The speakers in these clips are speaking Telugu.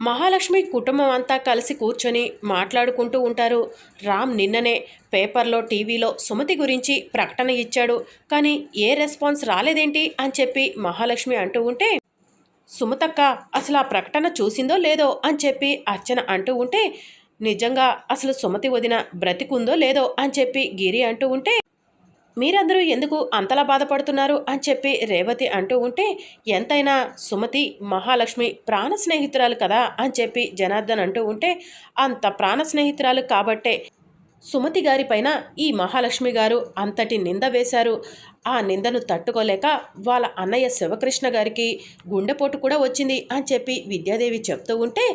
మహాలక్ష్మి కుటుంబం అంతా కలిసి కూర్చొని మాట్లాడుకుంటూ ఉంటారు. రామ్ నిన్ననే పేపర్లో టీవీలో సుమతి గురించి ప్రకటన ఇచ్చాడు. కానీ ఏ రెస్పాన్స్ రాలేదేంటి అని చెప్పి మహాలక్ష్మి అంటూ ఉంటే సుమతక్క అసలు ఆ ప్రకటన చూసిందో లేదో అని చెప్పి అర్చన అంటూ ఉంటే నిజంగా అసలు సుమతి వదిన బ్రతికుందో లేదో అని చెప్పి గిరి అంటూ ఉంటే మీరందరూ ఎందుకు అంతలా బాధపడుతున్నారు అని చెప్పి రేవతి అంటూ ఉంటే ఎంతైనా సుమతి మహాలక్ష్మి ప్రాణ స్నేహితురాలు కదా అని చెప్పి జనార్దన్ అంటూ ఉంటే అంత ప్రాణ స్నేహితురాలు కాబట్టే సుమతి గారి పైన ఈ మహాలక్ష్మి గారు అంతటి నింద వేశారు. ఆ నిందను తట్టుకోలేక వాళ్ళ అన్నయ్య శివకృష్ణ గారికి గుండెపోటు కూడా వచ్చింది అని చెప్పి విద్యాదేవి చెప్తూ ఉంటే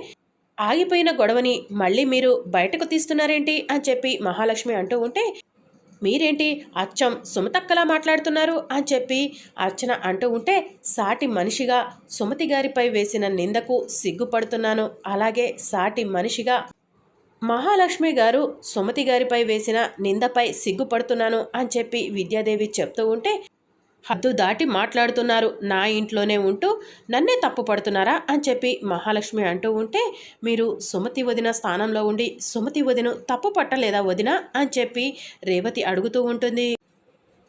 ఆగిపోయిన గొడవని మళ్ళీ మీరు బయటకు తీస్తున్నారేంటి అని చెప్పి మహాలక్ష్మి అంటూ ఉంటే మీరేంటి అచ్చం సుమతక్కలా మాట్లాడుతున్నారు అని చెప్పి అర్చన అంటూ ఉంటే సాటి మనిషిగా సుమతి గారిపై వేసిన నిందకు సిగ్గుపడుతున్నాను. అలాగే సాటి మనిషిగా మహాలక్ష్మి గారు సుమతి గారిపై వేసిన నిందపై సిగ్గుపడుతున్నాను అని చెప్పి విద్యాదేవి చెప్తూ ఉంటే హద్దు దాటి మాట్లాడుతున్నారు. నా ఇంట్లోనే ఉంటూ నన్నే తప్పు పడుతున్నారా అని చెప్పి మహాలక్ష్మి అంటూ ఉంటే మీరు సుమతి వదిన స్థానంలో ఉండి సుమతి వదిన తప్పు పట్టలేదా వదిన అని చెప్పి రేవతి అడుగుతూ ఉంటుంది.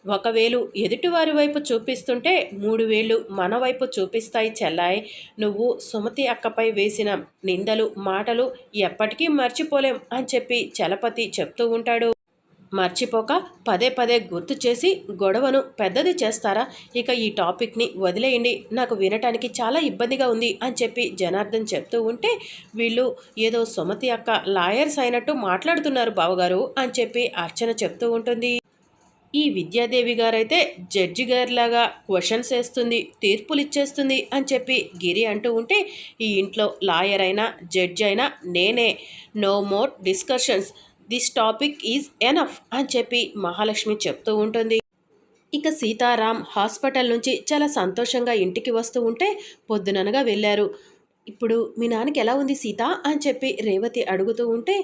ఒకవేళ ఎదుటివారి వైపు చూపిస్తుంటే మూడు వేలు మన వైపు చూపిస్తాయి చెల్లాయి. నువ్వు సుమతి అక్కపై వేసిన నిందలు మాటలు ఎప్పటికీ మర్చిపోలేం అని చెప్పి చలపతి చెప్తూ ఉంటాడు. మర్చిపోక పదే పదే గుర్తు చేసి గొడవను పెద్దది చేస్తారా? ఇక ఈ టాపిక్ని వదిలేయండి. నాకు వినటానికి చాలా ఇబ్బందిగా ఉంది అని చెప్పి జనార్దన్ చెప్తూ ఉంటే వీళ్ళు ఏదో సుమతి అక్క లాయర్స్ అయినట్టు మాట్లాడుతున్నారు బావగారు అని చెప్పి అర్చన చెప్తూ ఉంటుంది. ఈ విద్యాదేవి గారైతే జడ్జి గారిలాగా క్వశ్చన్స్ వేస్తుంది తీర్పులు ఇచ్చేస్తుంది అని చెప్పి గిరి అంటూ ఉంటే ఈ ఇంట్లో లాయర్ అయినా జడ్జి అయినా నేనే. No more discussions. This topic is enough అని చెప్పి మహాలక్ష్మి చెప్తూ ఉంటుంది. ఇక సీతారాం హాస్పిటల్ నుంచి చాలా సంతోషంగా ఇంటికి వస్తూ ఉంటే పొద్దుననగా వెళ్ళారు. ఇప్పుడు మీ నాన్నకి ఎలా ఉంది సీత అని చెప్పి రేవతి అడుగుతూ ఉంటే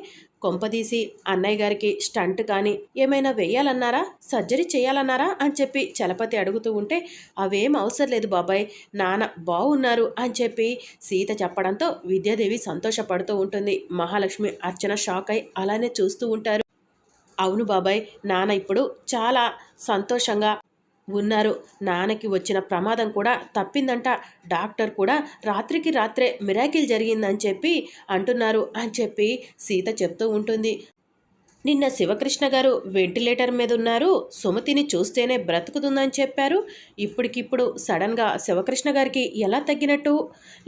కొంపదీసి అన్నయ్య గారికి స్టంట్ కానీ ఏమైనా వేయాలన్నారా? సర్జరీ చేయాలన్నారా? అని చెప్పి చలపతి అడుగుతూ ఉంటే అవేం అవసరం లేదు బాబాయ్ నాన్న బాగున్నారు అని చెప్పి సీత చెప్పడంతో విద్యాదేవి సంతోషపడుతూ ఉంటుంది. మహాలక్ష్మి అర్చన షాక్ అయి అలానే చూస్తూ ఉంటారు. అవును బాబాయ్ నాన్న ఇప్పుడు చాలా సంతోషంగా ఉన్నారు. నాన్నకి వచ్చిన ప్రమాదం కూడా తప్పిందంట. డాక్టర్ కూడా రాత్రికి రాత్రే మిరాకిల్ జరిగిందని చెప్పి అంటున్నారు అని చెప్పి సీత చెప్తూ ఉంటుంది. నిన్న శివకృష్ణ గారు వెంటిలేటర్ మీద ఉన్నారు సుమతిని చూస్తేనే బ్రతుకుతుందని చెప్పారు. ఇప్పటికిప్పుడు సడన్గా శివకృష్ణ గారికి ఎలా తగ్గినట్టు?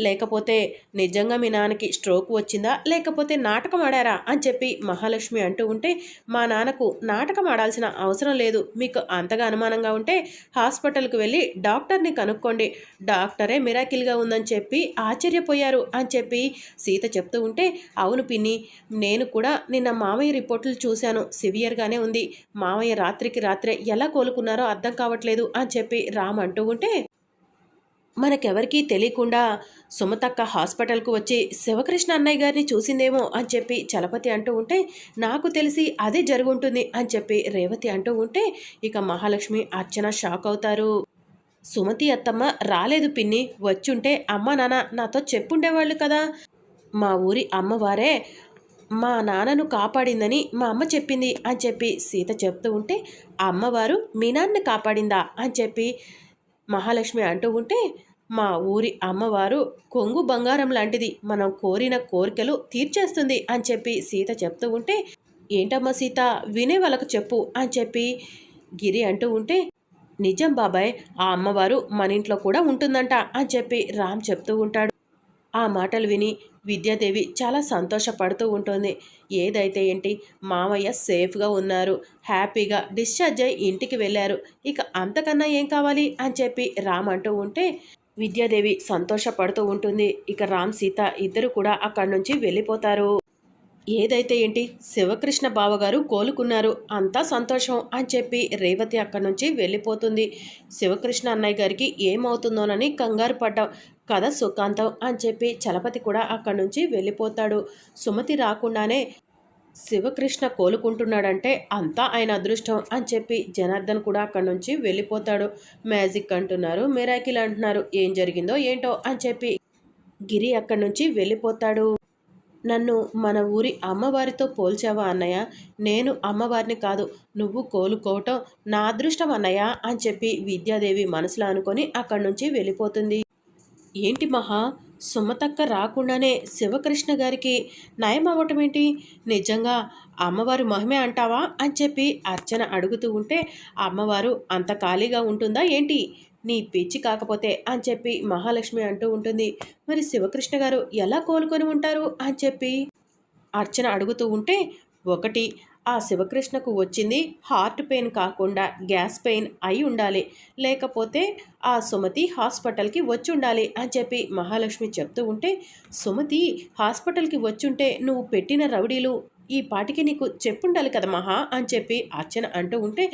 లేకపోతే నిజంగా మీ నాన్నకి స్ట్రోక్ వచ్చిందా? లేకపోతే నాటకం ఆడారా? అని చెప్పి మహాలక్ష్మి అంటూ ఉంటే మా నాన్నకు నాటకం ఆడాల్సిన అవసరం లేదు. మీకు అంతగా అనుమానంగా ఉంటే హాస్పిటల్కి వెళ్ళి డాక్టర్ని కనుక్కోండి. డాక్టరే మిరాకిల్గా ఉందని చెప్పి ఆశ్చర్యపోయారు అని చెప్పి సీత చెప్తూ ఉంటే అవును పిన్ని నేను కూడా నిన్న మామయ్య రిపోర్టులు చూశాను. సివియర్గానే ఉంది. మావయ్య రాత్రికి రాత్రే ఎలా కోలుకున్నారో అర్థం కావట్లేదు అని చెప్పి రామ్ అంటూ ఉంటే మనకెవరికీ తెలియకుండా సుమతక్క హాస్పిటల్కు వచ్చి శివకృష్ణ అన్నయ్య గారిని చూసిందేమో అని చెప్పి చలపతి అంటూ ఉంటే నాకు తెలిసి అదే జరుగుంటుంది అని చెప్పి రేవతి అంటూ ఉంటే ఇక మహాలక్ష్మి అర్చన షాక్ అవుతారు. సుమతి అత్తమ్మ రాలేదు పిన్ని వచ్చుంటే అమ్మ నాన్న నాతో చెప్పుండేవాళ్ళు కదా. మా ఊరి అమ్మవారే మా నాన్నను కాపాడిందని మా అమ్మ చెప్పింది అని చెప్పి సీత చెప్తూ ఉంటే ఆ అమ్మవారు మీ నాన్న కాపాడిందా? అని చెప్పి మహాలక్ష్మి అంటూ ఉంటే మా ఊరి అమ్మవారు కొంగు బంగారం లాంటిది. మనం కోరిన కోరికలు తీర్చేస్తుంది అని చెప్పి సీత చెప్తూ ఉంటే ఏంటమ్మా సీత వినే వాళ్ళకు చెప్పు అని చెప్పి గిరి అంటూ ఉంటే నిజం బాబాయ్ ఆ అమ్మవారు మన ఇంట్లో కూడా ఉంటుందంట అని చెప్పి రామ్ చెప్తూ ఉంటాడు. ఆ మాటలు విని విద్యాదేవి చాలా సంతోషపడుతూ ఉంటుంది. ఏదైతే ఏంటి? మామయ్య సేఫ్గా ఉన్నారు. హ్యాపీగా డిశ్చార్జ్ అయ్యి ఇంటికి వెళ్ళారు. ఇక అంతకన్నా ఏం కావాలి? అని చెప్పి రామ్ అంటూ ఉంటే విద్యాదేవి సంతోషపడుతూ ఉంటుంది. ఇక రామ్ సీత ఇద్దరు కూడా అక్కడి నుంచి వెళ్ళిపోతారు. ఏదైతే ఏంటి? శివకృష్ణ బావగారు కోలుకున్నారు అంతా సంతోషం అని చెప్పి రేవతి అక్కడి నుంచి వెళ్ళిపోతుంది. శివకృష్ణ అన్నయ్య గారికి ఏమవుతుందోనని కంగారు పడ్డాం. కథ సుఖాంతం అని చెప్పి చలపతి కూడా అక్కడి నుంచి వెళ్ళిపోతాడు. సుమతి రాకుండానే శివకృష్ణ కోలుకుంటున్నాడంటే అంతా ఆయన అదృష్టం అని చెప్పి జనార్దన్ కూడా అక్కడి నుంచి వెళ్ళిపోతాడు. మ్యాజిక్ అంటున్నారు మిరాకిల్ అంటున్నారు ఏం జరిగిందో ఏంటో అని చెప్పి గిరి అక్కడి నుంచి వెళ్ళిపోతాడు. నన్ను మన ఊరి అమ్మవారితో పోల్చావా అన్నయ్య? నేను అమ్మవారిని కాదు నువ్వు కోలుకోవటం నా అదృష్టం అన్నయ్య అని చెప్పి విద్యాదేవి మనసులో అనుకొని అక్కడి నుంచి వెళ్ళిపోతుంది. ఏంటి మహా? సుమతక్క రాకుండానే శివకృష్ణ గారికి నయం అవ్వటం ఏంటి? నిజంగా అమ్మవారు మహిమే అంటావా? అని చెప్పి అర్చన అడుగుతూ ఉంటే అమ్మవారు అంత ఖాళీగా ఉంటుందా ఏంటి? నీ పిచ్చి కాకపోతే అని చెప్పి మహాలక్ష్మి అంటూ ఉంటుంది. మరి శివకృష్ణ గారు ఎలా కోలుకొని ఉంటారు అని చెప్పి అర్చన అడుగుతూ ఉంటే ఒకటి ఆ శివకృష్ణకు వచ్చింది హార్ట్ పెయిన్ కాకుండా గ్యాస్ పెయిన్ అయి ఉండాలి. లేకపోతే ఆ సుమతి హాస్పిటల్కి వచ్చి ఉండాలి అని చెప్పి మహాలక్ష్మి చెప్తూ ఉంటే సుమతి హాస్పిటల్కి వచ్చుంటే నువ్వు పెట్టిన రౌడీలు ఈ పాటికి నీకు చెప్పుండాలి కదా మహా అని చెప్పి అర్చన అంటూ ఉంటే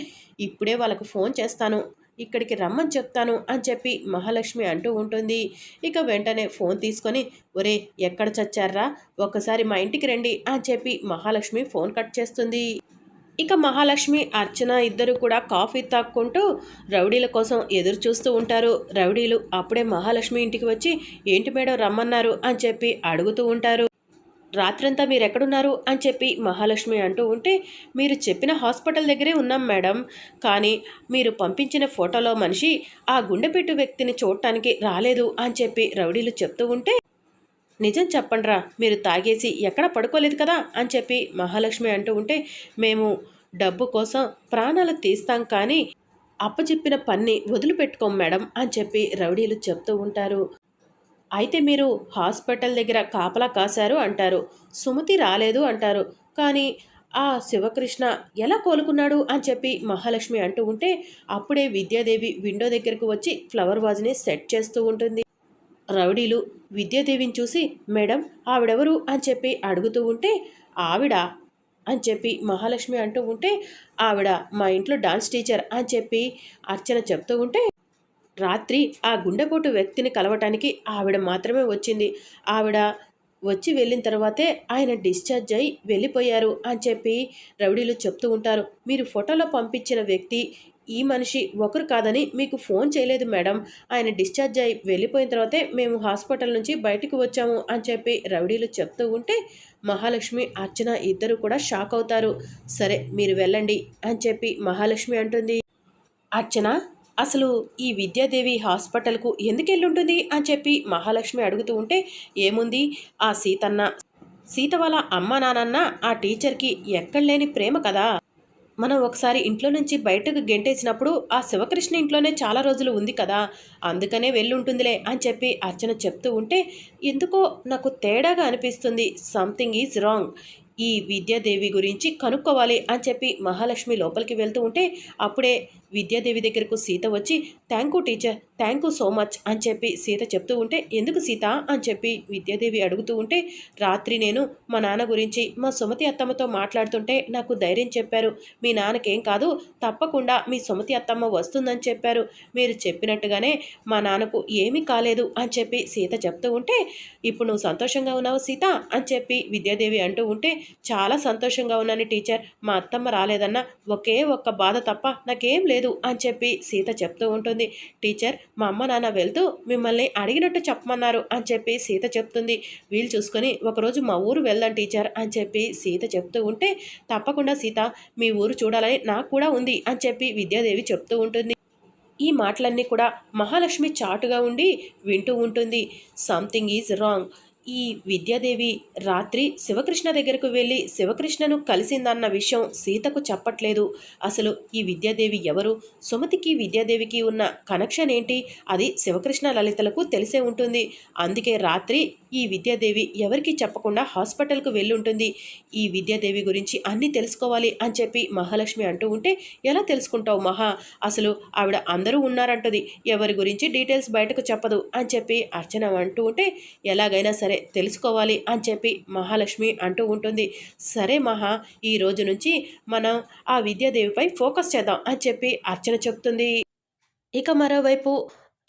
ఇప్పుడే వాళ్ళకు ఫోన్ చేస్తాను. ఇక్కడికి రమ్మని చెప్తాను అని చెప్పి మహాలక్ష్మి అంటూ ఉంటుంది. ఇక వెంటనే ఫోన్ తీసుకొని ఒరే ఎక్కడ చచ్చారా? ఒక్కసారి మా ఇంటికి రండి అని చెప్పి మహాలక్ష్మి ఫోన్ కట్ చేస్తుంది. ఇక మహాలక్ష్మి అర్చన ఇద్దరు కూడా కాఫీ తాక్కుంటూ రౌడీల కోసం ఎదురు చూస్తూ ఉంటారు. రౌడీలు అప్పుడే మహాలక్ష్మి ఇంటికి వచ్చి ఏంటి మేడం రమ్మన్నారు అని చెప్పి అడుగుతూ ఉంటారు. రాత్రంతా మీరు ఎక్కడున్నారు అని చెప్పి మహాలక్ష్మి అంటూ ఉంటే మీరు చెప్పిన హాస్పిటల్ దగ్గరే ఉన్నాం మేడం. కానీ మీరు పంపించిన ఫోటోలో మనిషి ఆ గుండెపెట్టు వ్యక్తిని చూడటానికి రాలేదు అని చెప్పి రౌడీలు చెప్తూ ఉంటే నిజం చెప్పండ్రా మీరు తాగేసి ఎక్కడ పడుకోలేదు కదా అని చెప్పి మహాలక్ష్మి అంటూ ఉంటే మేము డబ్బు కోసం ప్రాణాలు తీస్తాం కానీ అప్పచెప్పిన పన్ని వదిలిపెట్టుకోం మేడం అని చెప్పి రౌడీలు చెప్తూ ఉంటారు. అయితే మీరు హాస్పిటల్ దగ్గర కాపలా కాశారు అంటారు. సుమతి రాలేదు అంటారు. కానీ ఆ శివకృష్ణ ఎలా కోలుకున్నాడు అని చెప్పి మహాలక్ష్మి అంటూ ఉంటే అప్పుడే విద్యాదేవి విండో దగ్గరకు వచ్చి ఫ్లవర్ వాజ్ని సెట్ చేస్తూ ఉంటుంది. రౌడీలు విద్యాదేవిని చూసి మేడం ఆవిడెవరు? అని చెప్పి అడుగుతూ ఉంటే ఆవిడ అని చెప్పి మహాలక్ష్మి అంటూ ఉంటే ఆవిడ మా ఇంట్లో డాన్స్ టీచర్ అని చెప్పి అర్చన చెప్తూ ఉంటే రాత్రి ఆ గుండెపోటు వ్యక్తిని కలవటానికి ఆవిడ మాత్రమే వచ్చింది. ఆవిడ వచ్చి వెళ్ళిన తర్వాతే ఆయన డిశ్చార్జ్ అయి వెళ్ళిపోయారు అని చెప్పి రౌడీలు చెప్తూ ఉంటారు. మీరు ఫోటోలో పంపించిన వ్యక్తి ఈ మనిషి ఒకరు కాదని మీకు ఫోన్ చేయలేదు మేడం. ఆయన డిశ్చార్జ్ అయి వెళ్ళిపోయిన తర్వాతే మేము హాస్పిటల్ నుంచి బయటకు వచ్చాము అని చెప్పి రౌడీలు చెప్తూ ఉంటే మహాలక్ష్మి అర్చన ఇద్దరు కూడా షాక్ అవుతారు. సరే మీరు వెళ్ళండి అని చెప్పి మహాలక్ష్మి అంటుంది. అర్చన అసలు ఈ విద్యాదేవి హాస్పిటల్కు ఎందుకు వెళ్ళుంటుంది అని చెప్పి మహాలక్ష్మి అడుగుతూ ఉంటే ఏముంది? ఆ సీతన్న సీత వాళ్ళ అమ్మ నానన్న ఆ టీచర్కి ఎక్కడలేని ప్రేమ కదా? మనం ఒకసారి ఇంట్లో నుంచి బయటకు గెంటేసినప్పుడు ఆ శివకృష్ణ ఇంట్లోనే చాలా రోజులు ఉంది కదా అందుకనే వెళ్ళుంటుందిలే అని చెప్పి అర్చన చెప్తూ ఉంటే ఎందుకో నాకు తేడాగా అనిపిస్తుంది. Something is wrong. ఈ విద్యాదేవి గురించి కనుక్కోవాలి అని చెప్పి మహాలక్ష్మి లోపలికి వెళ్తూ ఉంటే అప్పుడే విద్యాదేవి దగ్గరకు సీత వచ్చి thank you teacher thank you so much అని చెప్పి సీత చెప్తూ ఉంటే ఎందుకు సీత? అని చెప్పి విద్యాదేవి అడుగుతూ ఉంటే రాత్రి నేను మా నాన్న గురించి మా సుమతి అత్తమ్మతో మాట్లాడుతుంటే నాకు ధైర్యం చెప్పారు. మీ నాన్నకేం కాదు తప్పకుండా మీ సుమతి అత్తమ్మ వస్తుందని చెప్పారు. మీరు చెప్పినట్టుగానే మా నాన్నకు ఏమీ కాలేదు అని చెప్పి సీత చెప్తూ ఉంటే ఇప్పుడు నువ్వు సంతోషంగా ఉన్నావు సీత? అని చెప్పి విద్యాదేవి అంటూ ఉంటే చాలా సంతోషంగా ఉన్నాను టీచర్. మా అత్తమ్మ రాలేదన్న ఒకే ఒక్క బాధ తప్ప నాకేం లేదు. లేదు అని చెప్పి సీత చెప్తూ ఉంటుంది. టీచర్ మా అమ్మ నాన్న వెళ్తూ మిమ్మల్ని అడిగినట్టు చెప్పమన్నారు అని చెప్పి సీత చెప్తుంది. వీలు చూసుకొని ఒకరోజు మా ఊరు వెళ్దాం టీచర్ అని చెప్పి సీత చెప్తూ ఉంటే తప్పకుండా సీత మీ ఊరు చూడాలని నాకు కూడా ఉంది అని చెప్పి విద్యాదేవి చెప్తూ ఉంటుంది. ఈ మాటలన్నీ కూడా మహాలక్ష్మి చాటుగా ఉండి వింటూ ఉంటుంది. సంథింగ్ ఈజ్ రాంగ్ ఈ విద్యాదేవి రాత్రి శివకృష్ణ దగ్గరకు వెళ్ళి శివకృష్ణను కలిసిందన్న విషయం సీతకు చెప్పట్లేదు. అసలు ఈ విద్యాదేవి ఎవరు? సుమతికి విద్యాదేవికి ఉన్న కనెక్షన్ ఏంటి? అది శివకృష్ణ లలితలకు తెలిసే ఉంటుంది. అందుకే రాత్రి ఈ విద్యాదేవి ఎవరికి చెప్పకుండా హాస్పిటల్కు వెళ్ళి ఉంటుంది ఈ విద్యాదేవి గురించి అన్నీ తెలుసుకోవాలి అని చెప్పి మహాలక్ష్మి అంటూ ఉంటే ఎలా తెలుసుకుంటావు మహా? అసలు ఆవిడ అందరూ ఉన్నారంటది. ఎవరి గురించి డీటెయిల్స్ బయటకు చెప్పదు అని చెప్పి అర్చన అంటూ ఉంటే ఎలాగైనా సరే తెలుసుకోవాలి అని చెప్పి మహాలక్ష్మి అంటూ ఉంటుంది. సరే మహా ఈ రోజు నుంచి మనం ఆ విద్యాదేవిపై ఫోకస్ చేద్దాం అని చెప్పి అర్చన చెప్తుంది. ఇక మరోవైపు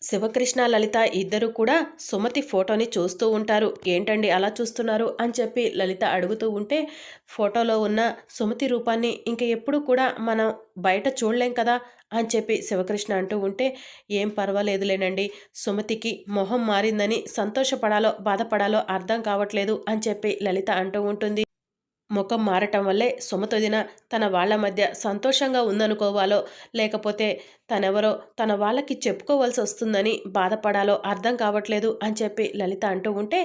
శివకృష్ణ లలిత ఇద్దరు కూడా సుమతి ఫోటోని చూస్తూ ఉంటారు. ఏంటండి అలా చూస్తున్నారు? అని చెప్పి లలిత అడుగుతూ ఉంటే ఫోటోలో ఉన్న సుమతి రూపాన్ని ఇంక ఎప్పుడు కూడా మనం బయట చూడలేం కదా? అని చెప్పి శివకృష్ణ అంటూ ఉంటే ఏం పర్వాలేదులేనండి. సుమతికి మొహం మారిందని సంతోషపడాలో బాధపడాలో అర్థం కావట్లేదు అని చెప్పి లలిత అంటూ ఉంటుంది. ముఖం మారటం వల్లే సుమతొదిన తన వాళ్ళ మధ్య సంతోషంగా ఉందనుకోవాలో లేకపోతే తనెవరో తన వాళ్ళకి చెప్పుకోవాల్సి వస్తుందని బాధపడాలో అర్థం కావట్లేదు అని చెప్పి లలిత అంటూ ఉంటే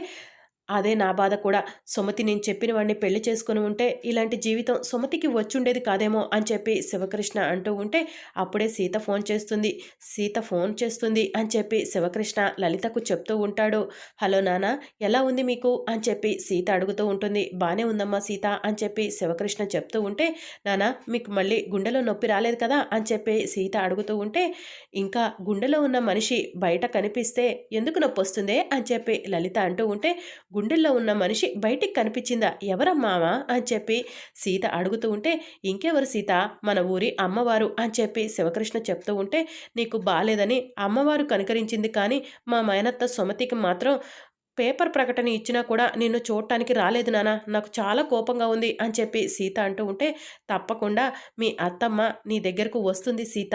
అదే నా బాధ కూడా. సుమతి నేను చెప్పిన వాడిని పెళ్ళి చేసుకుని ఉంటే ఇలాంటి జీవితం సుమతికి వచ్చుండేది కాదేమో అని చెప్పి శివకృష్ణ అంటూ ఉంటే అప్పుడే సీత ఫోన్ చేస్తుంది. సీత ఫోన్ చేస్తుంది అని చెప్పి శివకృష్ణ లలితకు చెప్తూ ఉంటాడు. హలో నాన్న ఎలా ఉంది మీకు? అని చెప్పి సీత అడుగుతూ ఉంటుంది. బాగానే ఉందమ్మా సీత అని చెప్పి శివకృష్ణ చెప్తూ ఉంటే నానా మీకు మళ్ళీ గుండెలో నొప్పి రాలేదు కదా? అని చెప్పి సీత అడుగుతూ ఉంటే ఇంకా గుండెలో ఉన్న మనిషి బయట కనిపిస్తే ఎందుకు నొప్పి వస్తుందే? అని చెప్పి లలిత అంటూ ఉంటే గుండెల్లో ఉన్న మనిషి బయటికి కనిపించిందా? ఎవరమ్మావా అని చెప్పి సీత అడుగుతూ ఉంటే ఇంకెవరు సీత? మన ఊరి అమ్మవారు అని చెప్పి శివకృష్ణ చెప్తూ ఉంటే నీకు బాలేదని అమ్మవారు కనికరించింది కానీ మా మైనత్త సుమతికి మాత్రం పేపర్ ప్రకటన ఇచ్చినా కూడా నిన్ను చూడటానికి రాలేదు నాన్న నాకు చాలా కోపంగా ఉంది అని చెప్పి సీత అంటూ ఉంటే తప్పకుండా మీ అత్తమ్మ నీ దగ్గరకు వస్తుంది సీత.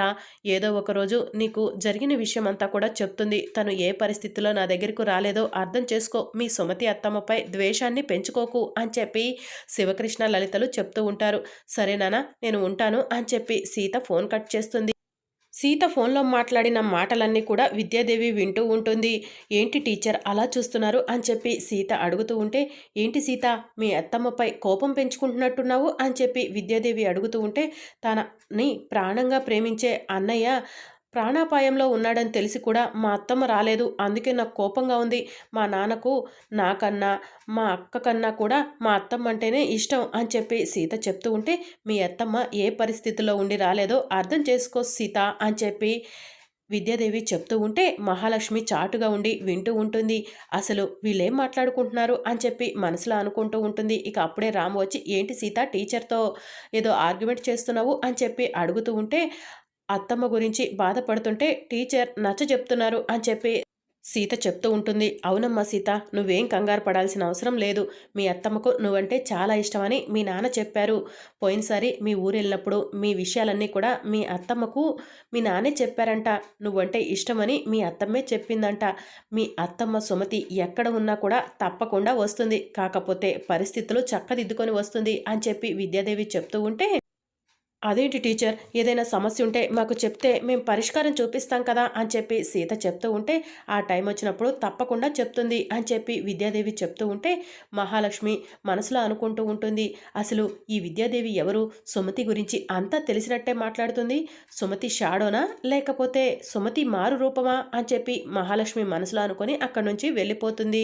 ఏదో ఒకరోజు నీకు జరిగిన విషయం అంతా కూడా చెప్తుంది. తను ఏ పరిస్థితిలో నా దగ్గరకు రాలేదో అర్థం చేసుకో. మీ సుమతి అత్తమ్మపై ద్వేషాన్ని పెంచుకోకు అని చెప్పి శివకృష్ణ లలితలు చెప్తూ ఉంటారు. సరే నాన్న నేను ఉంటాను అని చెప్పి సీత ఫోన్ కట్ చేస్తుంది. సీత ఫోన్లో మాట్లాడిన మాటలన్నీ కూడా విద్యాదేవి వింటూ ఉంటుంది. ఏంటి టీచర్ అలా చూస్తున్నారు అని చెప్పి సీత అడుగుతూ ఉంటే ఏంటి సీత మీ అత్తమ్మపై కోపం పెంచుకుంటున్నట్టున్నావు అని చెప్పి విద్యాదేవి అడుగుతూ ఉంటే తనని ప్రాణంగా ప్రేమించే అన్నయ్య ప్రాణాపాయంలో ఉన్నాడని తెలిసి కూడా మా అత్తమ్మ రాలేదు. అందుకే నాకు కోపంగా ఉంది. మా నాన్నకు నాకన్నా మా అక్క కన్నా కూడా మా అత్తమ్మ అంటేనే ఇష్టం అని చెప్పి సీత చెప్తూ ఉంటే మీ అత్తమ్మ ఏ పరిస్థితిలో ఉండి రాలేదో అర్థం చేసుకో సీత అని చెప్పి విద్యాదేవి చెప్తూ ఉంటే మహాలక్ష్మి చాటుగా ఉండి వింటూ ఉంటుంది. అసలు వీళ్ళేం మాట్లాడుకుంటున్నారు అని చెప్పి మనసులో అనుకుంటూ ఉంటుంది. ఇక అప్పుడే రాము వచ్చి ఏంటి సీత టీచర్తో ఏదో ఆర్గ్యుమెంట్ చేస్తున్నావు? అని చెప్పి అడుగుతూ ఉంటే అత్తమ్మ గురించి బాధపడుతుంటే టీచర్ నచ్చ చెప్తున్నారు అని చెప్పి సీత చెప్తూ ఉంటుంది. అవునమ్మా సీత నువ్వేం కంగారు పడాల్సిన అవసరం లేదు. మీ అత్తమ్మకు నువ్వంటే చాలా ఇష్టమని మీ నాన్న చెప్పారు. పోయినసారి మీ ఊరు వెళ్ళినప్పుడు మీ విషయాలన్నీ కూడా మీ అత్తమ్మకు మీ నాన్నే చెప్పారంట. నువ్వంటే ఇష్టమని మీ అత్తమ్మే చెప్పిందంట. మీ అత్తమ్మ సుమతి ఎక్కడ ఉన్నా కూడా తప్పకుండా వస్తుంది. కాకపోతే పరిస్థితులు చక్కదిద్దుకొని వస్తుంది అని చెప్పి విద్యాదేవి చెప్తూ ఉంటే అదేంటి టీచర్? ఏదైనా సమస్య ఉంటే మాకు చెప్తే మేము పరిష్కారం చూపిస్తాం కదా అని చెప్పి సీత చెప్తూ ఉంటే ఆ టైం వచ్చినప్పుడు తప్పకుండా చెప్తుంది అని చెప్పి విద్యాదేవి చెప్తూ ఉంటే మహాలక్ష్మి మనసులో అనుకుంటూ ఉంటుంది అసలు ఈ విద్యాదేవి ఎవరు? సుమతి గురించి అంతా తెలిసినట్టే మాట్లాడుతుంది. సుమతి షాడోనా? లేకపోతే సుమతి మారు రూపమా? అని చెప్పి మహాలక్ష్మి మనసులో అనుకొని అక్కడి నుంచి వెళ్ళిపోతుంది.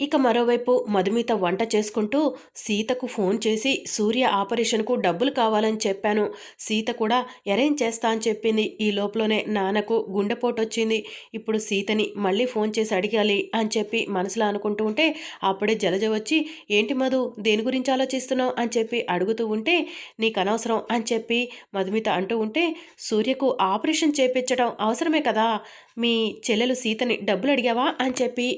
ఇక మరోవైపు మధుమిత వంట చేసుకుంటూ సీతకు ఫోన్ చేసి సూర్య ఆపరేషన్కు డబ్బులు కావాలని చెప్పాను. సీత కూడా అరేంజ్ చేస్తా అని చెప్పింది. ఈ లోపలనే నాన్నకు గుండెపోటు వచ్చింది ఇప్పుడు సీతని మళ్ళీ ఫోన్ చేసి అడిగాలి అని చెప్పి మనసులో అనుకుంటూ ఉంటే అప్పుడే జలజ వచ్చి ఏంటి మధు దేని గురించి ఆలోచిస్తున్నావు? అని చెప్పి అడుగుతూ ఉంటే నీకు అనవసరం అని చెప్పి మధుమిత అంటూ ఉంటే సూర్యకు ఆపరేషన్ చేపించడం అవసరమే కదా! మీ చెల్లెలు సీతని డబ్బులు అడిగావా? అని చెప్పి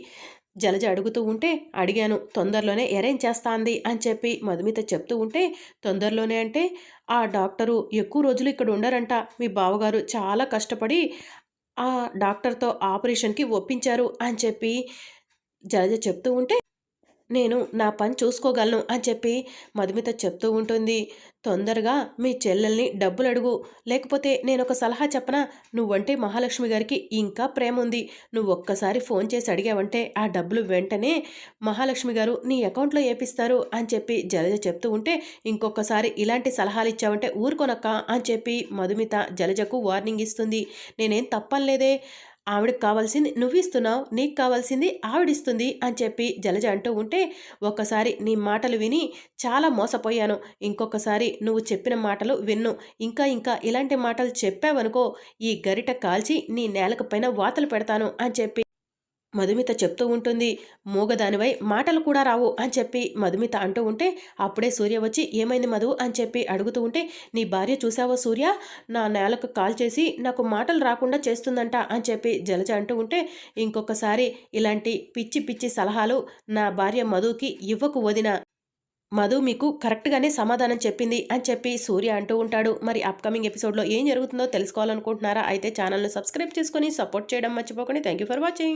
జలజ అడుగుతూ ఉంటే అడిగాను తొందరలోనే అరేంజ్ చేస్తాంది అని చెప్పి మధుమిత చెప్తూ ఉంటే తొందరలోనే అంటే ఆ డాక్టరు ఎక్కువ రోజులు ఇక్కడ ఉండరంట. మీ బావగారు చాలా కష్టపడి ఆ డాక్టర్తో ఆపరేషన్కి ఒప్పించారు అని చెప్పి జలజ చెప్తూ ఉంటే నేను నా పని చూసుకోగలను అని చెప్పి మధుమిత చెప్తూ ఉంటుంది. తొందరగా మీ చెల్లెల్ని డబ్బులు అడుగు. లేకపోతే నేను ఒక సలహా చెప్పనా? నువ్వంటే మహాలక్ష్మి గారికి ఇంకా ప్రేమ ఉంది నువ్వు ఒక్కసారి ఫోన్ చేసి అడిగావంటే ఆ డబ్బులు వెంటనే మహాలక్ష్మి గారు నీ అకౌంట్లో ఏపిస్తారు అని చెప్పి జలజ చెప్తూ ఉంటే ఇంకొకసారి ఇలాంటి సలహాలు ఇచ్చావంటే ఊరుకొనక్క అని చెప్పి మధుమిత జలజకు వార్నింగ్ ఇస్తుంది. నేనేం తప్పనిలేదే. ఆవిడకి కావాల్సింది నువ్వు ఇస్తున్నావు నీకు కావాల్సింది ఆవిడిస్తుంది అని చెప్పి జలజ అంటూ ఉంటే ఒక్కసారి నీ మాటలు విని చాలా మోసపోయాను. ఇంకొకసారి నువ్వు చెప్పిన మాటలు విన్ను. ఇంకా ఇంకా ఇలాంటి మాటలు చెప్పావనుకో ఈ గరిట కాల్చి నీ నేలకు పైన వాతలు పెడతాను అని చెప్పి మధుమిత చెప్తూ ఉంటుంది మూగదానివై మాటలు కూడా రావు అని చెప్పి మధుమిత అంటూ ఉంటే అప్పుడే సూర్య వచ్చి ఏమైంది మధు? అని చెప్పి అడుగుతూ ఉంటే నీ భార్య చూసావా సూర్య? నా నేలకు కాల్ చేసి నాకు మాటలు రాకుండా చేస్తుందంట అని చెప్పి జలజ అంటూ ఉంటే ఇంకొకసారి ఇలాంటి పిచ్చి పిచ్చి సలహాలు నా భార్య మధుకి ఇవ్వకు వదిన. మధు మీకు కరెక్ట్గానే సమాధానం చెప్పింది అని చెప్పి సూర్య అంటూ ఉంటాడు. మరి అప్కమింగ్ ఎపిసోడ్లో ఏం జరుగుతుందో తెలుసుకోవాలనుకుంటున్నారా? అయితే ఛానల్ను సబ్స్క్రైబ్ చేసుకొని సపోర్ట్ చేయడం మర్చిపోకండి. Thank you for watching.